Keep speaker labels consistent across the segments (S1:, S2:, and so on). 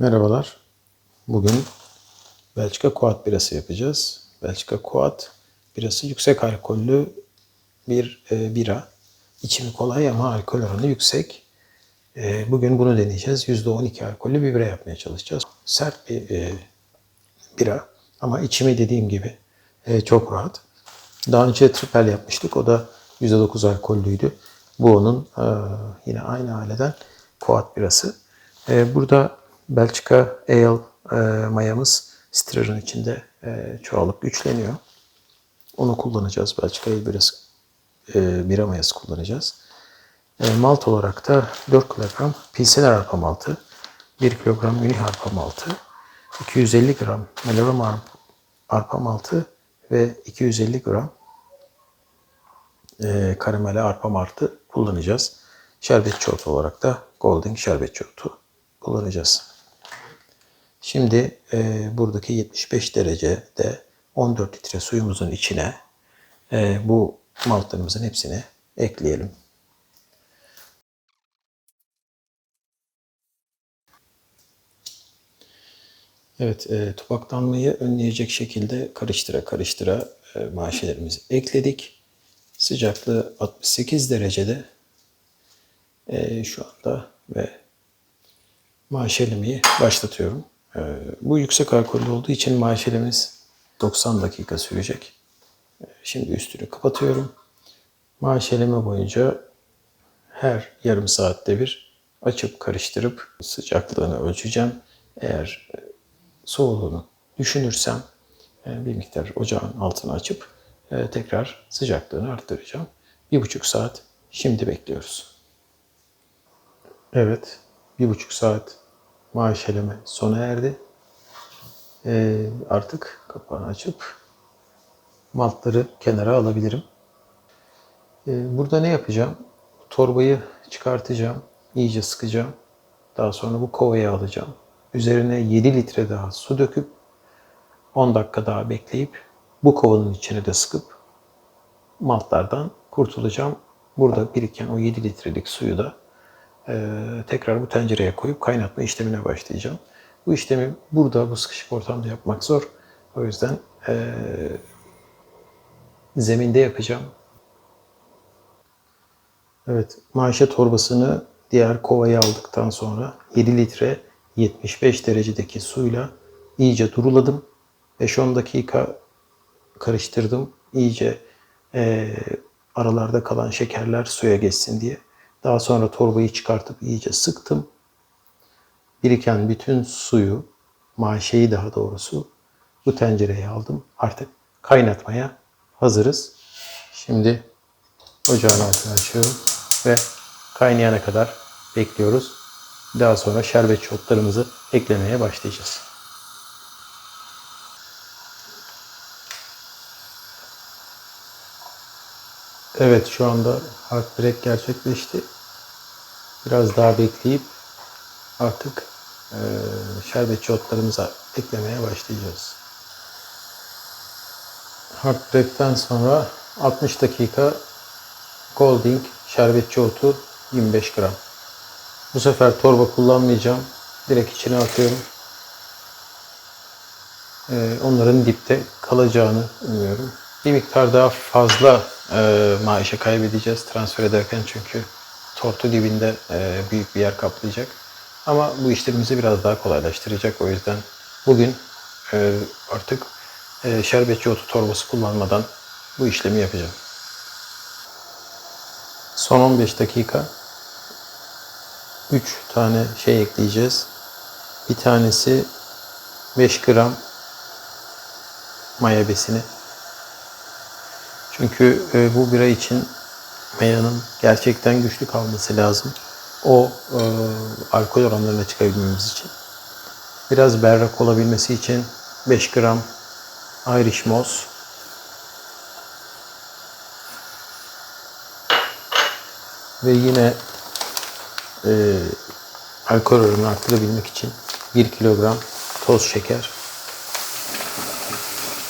S1: Merhabalar. Bugün Belçika Kuat birası yapacağız. Belçika Kuat birası yüksek alkollü bir e, bira. İçimi kolay ama alkol oranı yüksek. E, bugün bunu deneyeceğiz. %12 alkollü bir bira yapmaya çalışacağız. Sert bir e, bira ama içimi dediğim gibi e, çok rahat. Daha önce tripel yapmıştık. O da %9 alkollüydü. Bu onun e, yine aynı aileden Kuat birası. E, burada Belçika Ale e, mayamız stirrın içinde e, çoğalıp güçleniyor. Onu kullanacağız. Belçika Ale birası, e, bira mayası kullanacağız. E, malt olarak da 4 kilogram Pilsener arpa maltı, 1 kilogram Münih arpa maltı, 250 gram Meloram arpa, maltı ve 250 gram e, karamele arpa maltı kullanacağız. Şerbetçi otu olarak da Golden şerbetçi otu kullanacağız. Şimdi e, buradaki 75 derecede 14 litre suyumuzun içine e, bu maltlarımızın hepsini ekleyelim. Evet, e, topaklanmayı önleyecek şekilde karıştıra karıştıra e, maşelerimizi ekledik. Sıcaklığı 68 derecede e, şu anda ve maşelemiyi başlatıyorum. E, bu yüksek alkollü olduğu için maşelemiz 90 dakika sürecek. E, şimdi üstünü kapatıyorum. Maşeleme boyunca her yarım saatte bir açıp karıştırıp sıcaklığını ölçeceğim. Eğer e, soğuduğunu düşünürsem e, bir miktar ocağın altını açıp e, tekrar sıcaklığını arttıracağım. Bir buçuk saat şimdi bekliyoruz. Evet, bir buçuk saat maaşeleme sona erdi. E, artık kapağını açıp maltları kenara alabilirim. Burada ne yapacağım? Torbayı çıkartacağım, iyice sıkacağım. Daha sonra bu kovaya alacağım. Üzerine 7 litre daha su döküp 10 dakika daha bekleyip bu kovanın içine de sıkıp maltlardan kurtulacağım. Burada biriken o 7 litrelik suyu da e, tekrar bu tencereye koyup kaynatma işlemine başlayacağım. Bu işlemi burada bu sıkışık ortamda yapmak zor. O yüzden e, zeminde yapacağım. Evet, maaşe torbasını diğer kovaya aldıktan sonra 7 litre 75 derecedeki suyla iyice duruladım. 5-10 dakika karıştırdım. İyice e, aralarda kalan şekerler suya geçsin diye. Daha sonra torbayı çıkartıp iyice sıktım. Biriken bütün suyu, maşeyi daha doğrusu bu tencereye aldım. Artık kaynatmaya hazırız. Şimdi ocağın altını açıyorum ve kaynayana kadar bekliyoruz. Daha sonra şerbet otlarımızı eklemeye başlayacağız. Evet şu anda hard break gerçekleşti. Biraz daha bekleyip artık e, şerbetçi otlarımıza eklemeye başlayacağız. Hard break'ten sonra 60 dakika Golding şerbetçi otu 25 gram. Bu sefer torba kullanmayacağım. Direkt içine atıyorum. Onların dipte kalacağını umuyorum. Bir miktar daha fazla e, maaşa kaybedeceğiz transfer ederken çünkü tortu dibinde e, büyük bir yer kaplayacak. Ama bu işlerimizi biraz daha kolaylaştıracak. O yüzden bugün e, artık e, şerbetçi otu torbası kullanmadan bu işlemi yapacağım. Son 15 dakika 3 tane şey ekleyeceğiz. Bir tanesi 5 gram maya besini. Çünkü e, bu bira için mayanın gerçekten güçlü kalması lazım. O e, alkol oranlarına çıkabilmemiz için. Biraz berrak olabilmesi için 5 gram Irish Moss ve yine e, alkol oranını arttırabilmek için 1 kilogram toz şeker.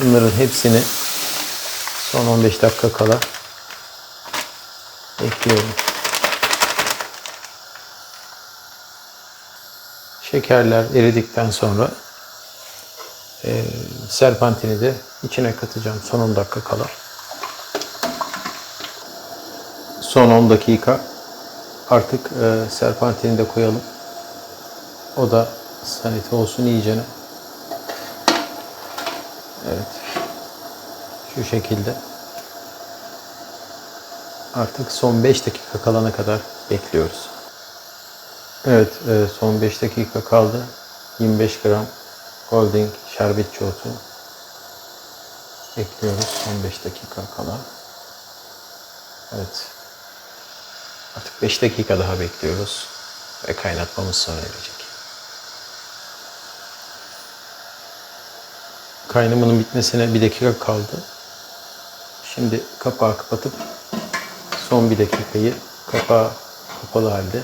S1: Bunların hepsini son 15 dakika kala ekliyorum. Şekerler eridikten sonra e, serpantini de içine katacağım son 10 dakika kala. Son 10 dakika artık e, serpantini de koyalım. O da sanite olsun iyicene. Evet. Şu şekilde. Artık son 5 dakika kalana kadar bekliyoruz. Evet, e, son 5 dakika kaldı. 25 gram holding şerbetçi otu ekliyoruz son 5 dakika kala. Evet. Artık 5 dakika daha bekliyoruz ve kaynatmamız sona erecek. Kaynamanın bitmesine bir dakika kaldı. Şimdi kapağı kapatıp son bir dakikayı kapağı kapalı halde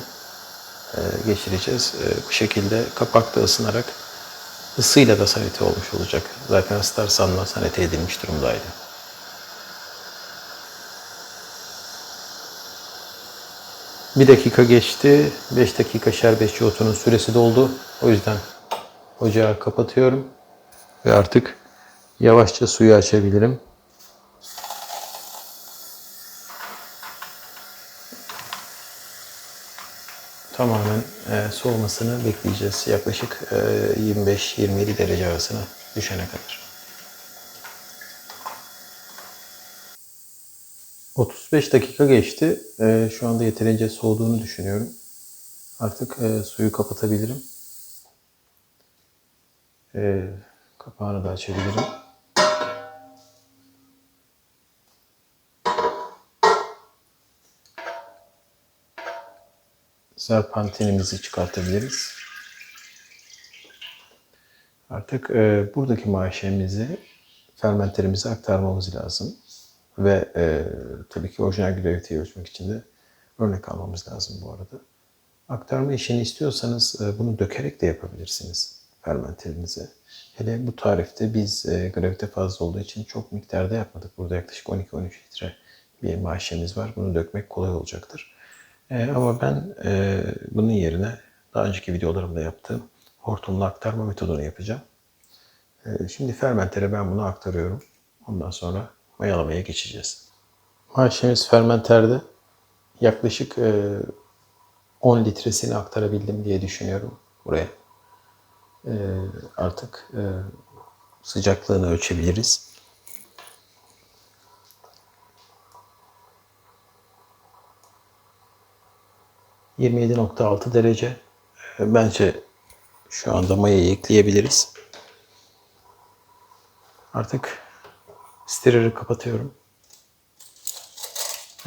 S1: e, geçireceğiz. E, bu şekilde kapakta ısınarak ısıyla da sanite olmuş olacak. Zaten Starsan'la sanite edilmiş durumdaydı. Bir dakika geçti. 5 dakika şerbetçi otunun süresi doldu. O yüzden ocağı kapatıyorum. Ve artık yavaşça suyu açabilirim. Tamamen e, soğumasını bekleyeceğiz. Yaklaşık e, 25-27 derece arasına düşene kadar. 35 dakika geçti. E, şu anda yeterince soğuduğunu düşünüyorum. Artık e, suyu kapatabilirim. E, kapağını da açabilirim. Serpantinimizi çıkartabiliriz. Artık e, buradaki maaşemizi fermenterimize aktarmamız lazım. Ve e, tabii ki orijinal graviteyi ölçmek için de örnek almamız lazım bu arada. Aktarma işini istiyorsanız e, bunu dökerek de yapabilirsiniz fermenterinize. Hele bu tarifte biz e, gravite fazla olduğu için çok miktarda yapmadık. Burada yaklaşık 12-13 litre bir maaşemiz var. Bunu dökmek kolay olacaktır. E, ama ben e, bunun yerine daha önceki videolarımda yaptığım hortumlu aktarma metodunu yapacağım. E, şimdi fermentere ben bunu aktarıyorum. Ondan sonra mayalamaya geçeceğiz. Maşemiz fermenterde yaklaşık e, 10 litresini aktarabildim diye düşünüyorum buraya. E, artık e, sıcaklığını ölçebiliriz. ...27.6 derece. E, Bence şu anda mayayı ekleyebiliriz. Artık stireri kapatıyorum.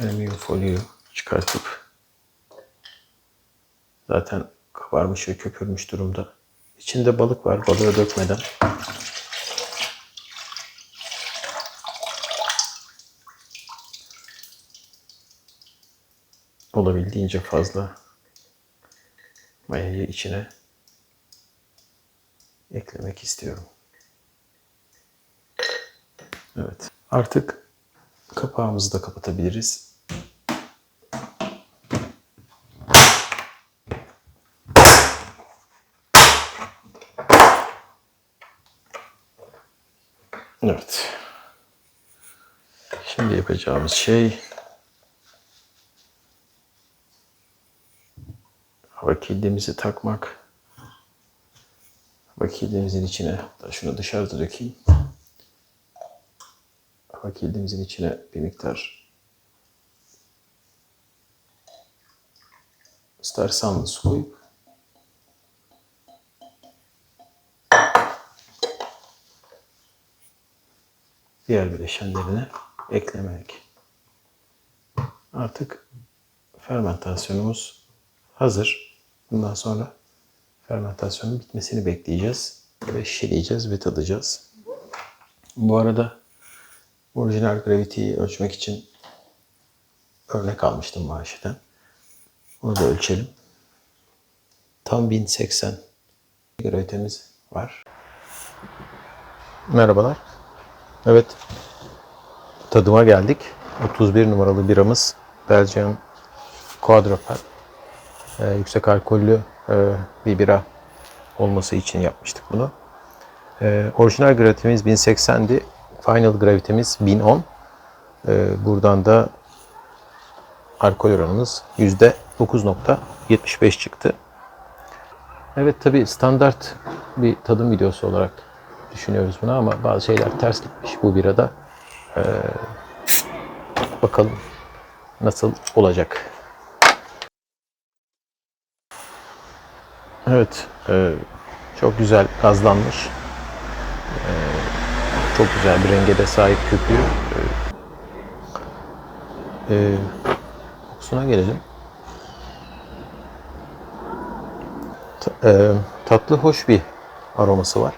S1: Alüminyum folyoyu çıkartıp zaten kabarmış ve köpürmüş durumda. İçinde balık var. Balığı dökmeden olabildiğince fazla mayayı içine eklemek istiyorum. Evet. Artık kapağımızı da kapatabiliriz. Evet. Şimdi yapacağımız şey hava kilidimizi takmak. Hava kilidimizin içine hatta şunu dışarıda dökeyim. Hava kilidimizin içine bir miktar Starsanlı su koyup diğer bileşenlerine eklemek. Artık fermentasyonumuz hazır. Bundan sonra fermentasyonun bitmesini bekleyeceğiz ve şişeleyeceğiz ve tadacağız. Bu arada orijinal gravity'yi ölçmek için örnek almıştım maaşiden. Onu da ölçelim. Tam 1080 gravitemiz var. Merhabalar. Evet. Tadıma geldik. 31 numaralı biramız Belgian Quadruple. Ee, yüksek alkollü e, bir bira olması için yapmıştık bunu. Ee, orijinal gravitemiz 1080'di. Final gravitemiz 1010. Ee, buradan da alkol oranımız %9.75 çıktı. Evet tabi standart bir tadım videosu olarak düşünüyoruz bunu ama bazı şeyler ters gitmiş bu birada. Ee, bakalım nasıl olacak. Evet, e, çok güzel gazlanmış. E, çok güzel bir renge de sahip köpüğü. E, e, kokusuna gelelim. Ta- e, tatlı, hoş bir aroması var.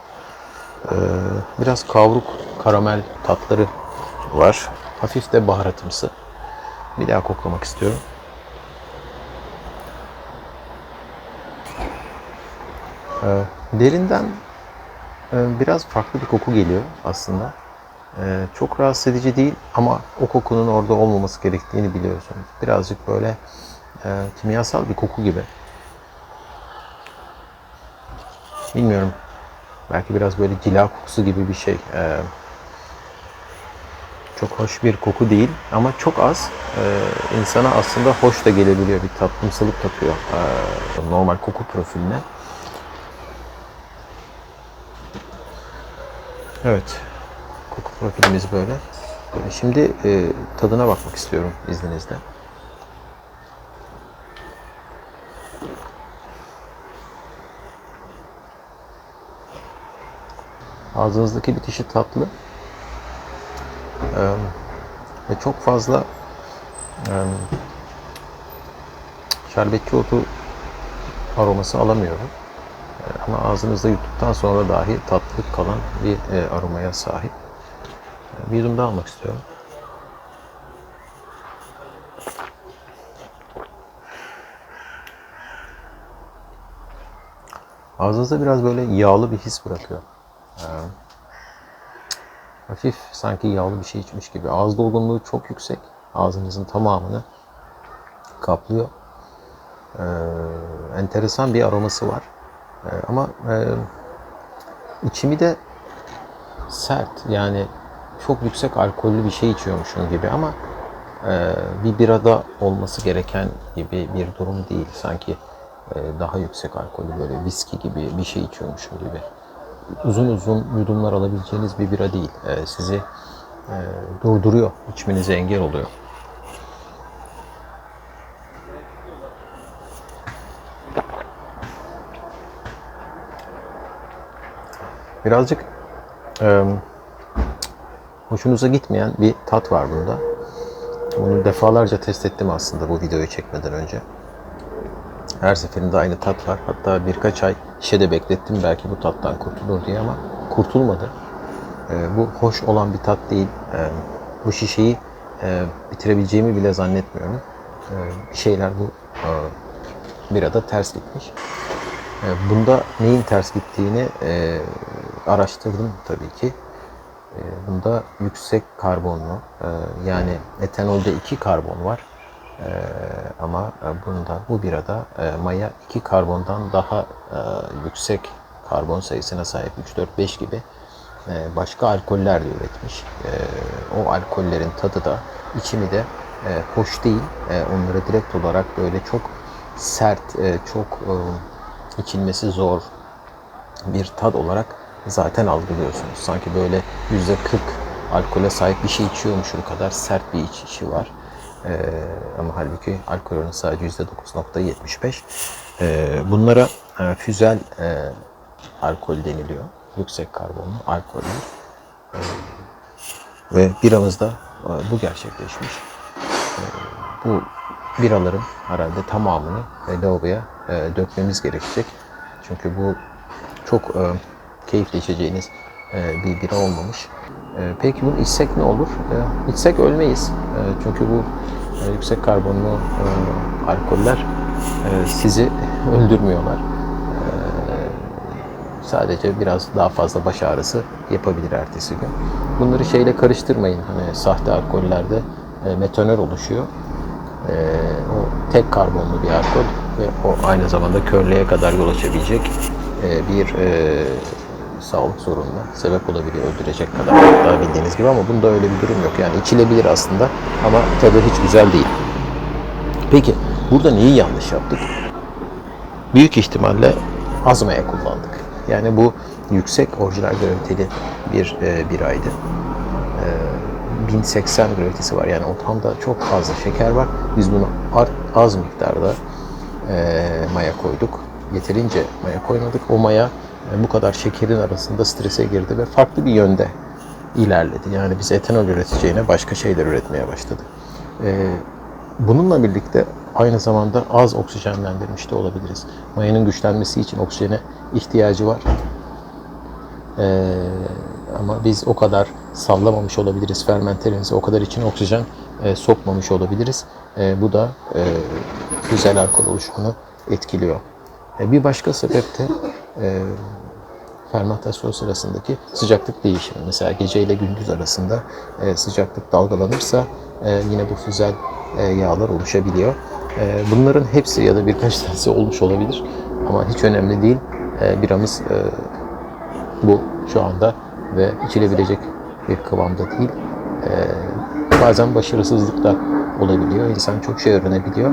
S1: E, biraz kavruk karamel tatları var. Hafif de baharatımsı. Bir daha koklamak istiyorum. Ee, derinden e, biraz farklı bir koku geliyor aslında. Ee, çok rahatsız edici değil ama o kokunun orada olmaması gerektiğini biliyorsunuz. Birazcık böyle e, kimyasal bir koku gibi. Bilmiyorum. Belki biraz böyle cila kokusu gibi bir şey. Ee, çok hoş bir koku değil ama çok az. Ee, insana aslında hoş da gelebiliyor. Bir tatlımsılık katıyor ee, normal koku profiline. Evet. Koku profilimiz böyle. Ee, Şimdi e, tadına bakmak istiyorum izninizle. Ağzınızdaki bitişi tatlı. Ee, ve çok fazla e, şerbetçi otu aroması alamıyorum. Ama ağzınızda yuttuktan sonra dahi tatlı kalan bir e, aromaya sahip. E, Bir yudum daha almak istiyorum. Ağzınızda biraz böyle yağlı bir his bırakıyor. E, hafif sanki yağlı bir şey içmiş gibi. Ağız dolgunluğu çok yüksek. Ağzınızın tamamını kaplıyor. E, enteresan bir aroması var. E, ama e, içimi de sert yani çok yüksek alkollü bir şey içiyormuşum gibi ama e, bir birada olması gereken gibi bir durum değil. Sanki e, daha yüksek alkollü böyle viski gibi bir şey içiyormuşum gibi. Uzun uzun yudumlar alabileceğiniz bir bira değil. E, sizi e, durduruyor, içmenize engel oluyor. Birazcık e, hoşunuza gitmeyen bir tat var bunda. Bunu defalarca test ettim aslında bu videoyu çekmeden önce. Her seferinde aynı tat var. Hatta birkaç ay şişede beklettim belki bu tattan kurtulur diye ama kurtulmadı. E, bu hoş olan bir tat değil. E, bu şişeyi e, bitirebileceğimi bile zannetmiyorum. E, şeyler bu e, birada ters gitmiş. E, Bunda neyin ters gittiğini e, araştırdım tabii ki. E, Bunda yüksek karbonlu, e, yani etanolde iki karbon var. E, ama e, bunda, bu birada e, maya iki karbondan daha yüksek karbon sayısına sahip 3, 4, 5 gibi başka alkoller de üretmiş. O alkollerin tadı da içimi de hoş değil. Onları direkt olarak böyle çok sert, çok içilmesi zor bir tad olarak zaten algılıyorsunuz. Sanki böyle yüzde 40 alkole sahip bir şey içiyormuşum kadar sert bir içişi var. Ee, ama halbuki alkol oranı sadece yüzde 9.75. Ee, bunlara e, füzel e, alkol deniliyor. Yüksek karbonlu alkoller. Ee, ve biramızda e, bu gerçekleşmiş. Ee, bu biraların herhalde tamamını e, lavaboya e, dökmemiz gerekecek. Çünkü bu çok e, keyifle içeceğiniz e, bir bira olmamış. E, peki bunu içsek ne olur? E, içsek ölmeyiz. Çünkü bu yüksek karbonlu alkoller sizi öldürmüyorlar. Sadece biraz daha fazla baş ağrısı yapabilir ertesi gün. Bunları şeyle karıştırmayın. Hani sahte alkollerde metanol oluşuyor. O tek karbonlu bir alkol ve o aynı zamanda körlüğe kadar yol açabilecek
S2: bir sağlık sorununa sebep olabiliyor öldürecek kadar. Hatta bildiğiniz gibi ama bunda öyle bir durum yok. Yani içilebilir aslında ama tadı hiç güzel değil. Peki burada neyi yanlış yaptık? Büyük ihtimalle az maya kullandık. Yani bu yüksek orijinal graviteli bir e, biraydı. 1080 gravitesi var. Yani ortamda çok fazla şeker var. Biz bunu az miktarda e, maya koyduk. Yeterince maya koymadık. O maya e, bu kadar şekerin arasında strese girdi ve farklı bir yönde ilerledi. Yani biz etanol üreteceğine başka şeyler üretmeye başladı. E, bununla birlikte aynı zamanda az oksijenlendirmiş de olabiliriz. Mayanın güçlenmesi için oksijene ihtiyacı var. Ee, ama biz o kadar sallamamış olabiliriz fermenterimizi, o kadar içine oksijen e, sokmamış olabiliriz. E, bu da e, güzel alkol oluşumunu etkiliyor. E, bir başka sebep de e, fermentasyon sırasındaki sıcaklık değişimi. Mesela gece ile gündüz arasında e, sıcaklık dalgalanırsa e, yine bu füzel e, yağlar oluşabiliyor. E, bunların hepsi ya da birkaç tanesi olmuş olabilir ama hiç önemli değil. E, biramız e, bu şu anda ve içilebilecek bir kıvamda değil. Ee, bazen başarısızlık da olabiliyor. İnsan çok şey öğrenebiliyor.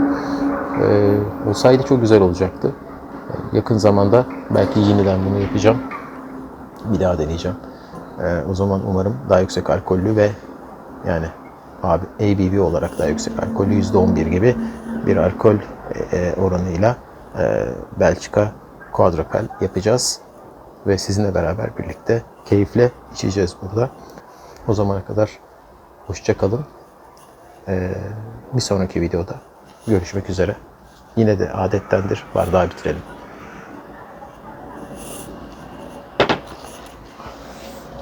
S2: Ee, olsaydı çok güzel olacaktı. Yakın zamanda belki yeniden bunu yapacağım. Bir daha deneyeceğim. Ee, o zaman umarım daha yüksek alkollü ve yani abi ABV olarak daha yüksek alkollü %11 gibi bir alkol e, oranıyla e, Belçika Quadrupel yapacağız ve sizinle beraber birlikte keyifle içeceğiz burada. O zamana kadar hoşça kalın. Ee, bir sonraki videoda görüşmek üzere. Yine de adettendir bardağı bitirelim.